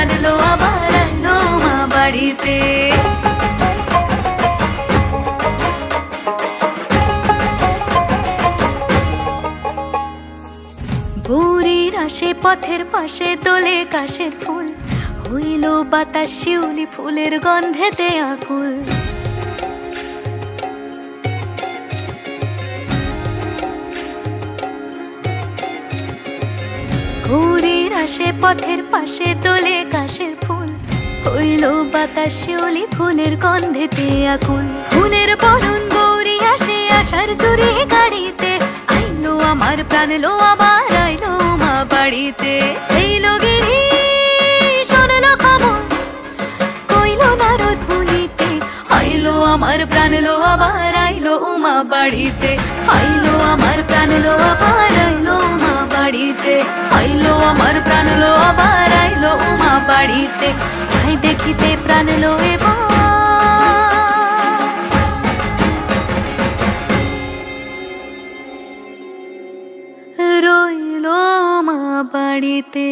প্রাণ আবার উমা বাড়িতে। ভোরের আসে পথের পাশে তোলে কাশের ফুল। হইল বাতাস শিউলি ফুলের গন্ধেতে আকুল। ভোরের আসে পথের পাশে তোলে কাশের ফুল। হইল বাতাস শিউলি ফুলের গন্ধেতে আকুল ফুলের বরণ গৌরী আসে আসার চুরি গাড়িতে। আইলো আমার প্রাণ লো আবার আইলো মা বাড়িতে। এইলো গিরি, শোনলো খবর, কইলো নারদ মুনিতে। আইলো আমার প্রাণ লো আবার আইলো উমা বাড়িতে। আইলো আইলো, আমার প্রাণ লো আবার আইলো, উমা বাড়িতে। চাই দেখিতে প্রাণ লো এবার। রইল মা বাড়িতে।